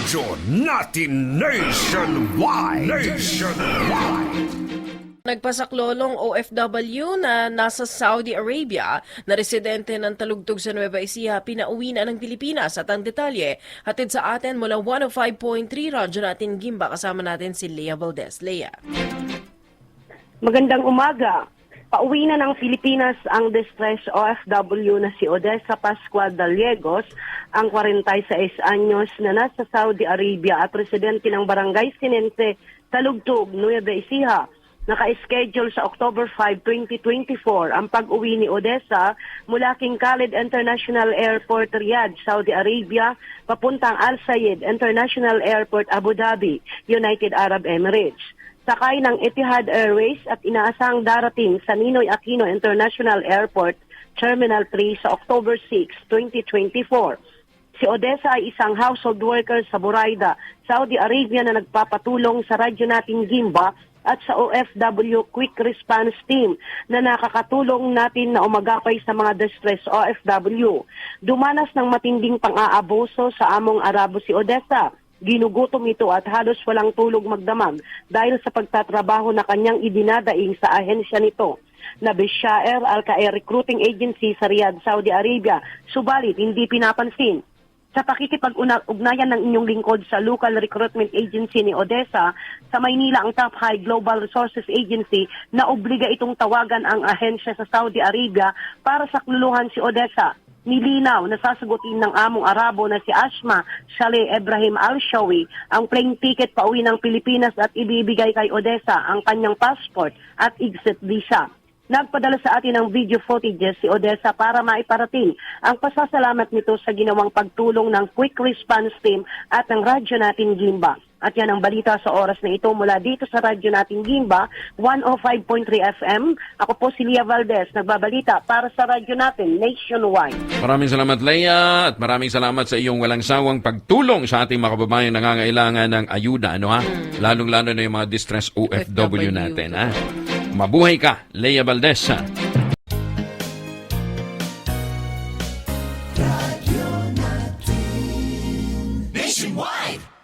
Radyo natin nationwide. Nationwide. Nagpasaklolong OFW na nasa Saudi Arabia na residente ng talugtog sa Nueva Ecija pinauwi na ng Pilipinas at ang detalye hatid sa atin mula 105.3 Radyo natin Gimba kasama natin si Lea Valdez. Lea. Magandang umaga. Pauwi na ng Pilipinas ang distress OFW na si Odessa Pascual Daliegos, ang 46 anyos na nasa Saudi Arabia at presidente ng Barangay Sinense, Talugtog, Nueva Ecija. Naka-schedule sa October 5, 2024 ang pag-uwi ni Odessa mula King Khalid International Airport, Riyadh, Saudi Arabia, papuntang Al Sayed International Airport, Abu Dhabi, United Arab Emirates sakay ng Etihad Airways at inaasang darating sa Ninoy Aquino International Airport, Terminal 3 sa October 6, 2024. Si Odessa ay isang household worker sa Buraida, Saudi Arabia na nagpapatulong sa radyo natin Gimba at sa OFW Quick Response Team na nakakatulong natin na umagapay sa mga distress OFW. Dumanas ng matinding pang-aabuso sa among Arabo si Odessa. Ginugutom ito at halos walang tulog magdamag dahil sa pagtatrabaho na kanyang idinadaing sa ahensya nito na Bishaer Al-Qaer Recruiting Agency sa Riyadh, Saudi Arabia. Subalit, hindi pinapansin. Sa pakikipag-ugnayan ng inyong lingkod sa local recruitment agency ni Odessa, sa Maynila ang Top High Global Resources Agency na obliga itong tawagan ang ahensya sa Saudi Arabia para sakluluhan si Odessa nilinaw na sasagutin ng among Arabo na si Ashma Saleh Ibrahim Al-Shawi ang plane ticket pauwi ng Pilipinas at ibibigay kay Odessa ang kanyang passport at exit visa. Nagpadala sa atin ng video footages si Odessa para maiparating ang pasasalamat nito sa ginawang pagtulong ng Quick Response Team at ng radyo natin Gimba. At yan ang balita sa oras na ito mula dito sa radyo nating Gimba, 105.3 FM. Ako po si Lia Valdez, nagbabalita para sa radyo natin nationwide. Maraming salamat Leia at maraming salamat sa iyong walang sawang pagtulong sa ating mga kababayan nangangailangan ng ayuda. Ano ha? Lalong-lalo na yung mga distress OFW natin. Ha? Mabuhay ka, Leia Valdez. Ha? nationwide.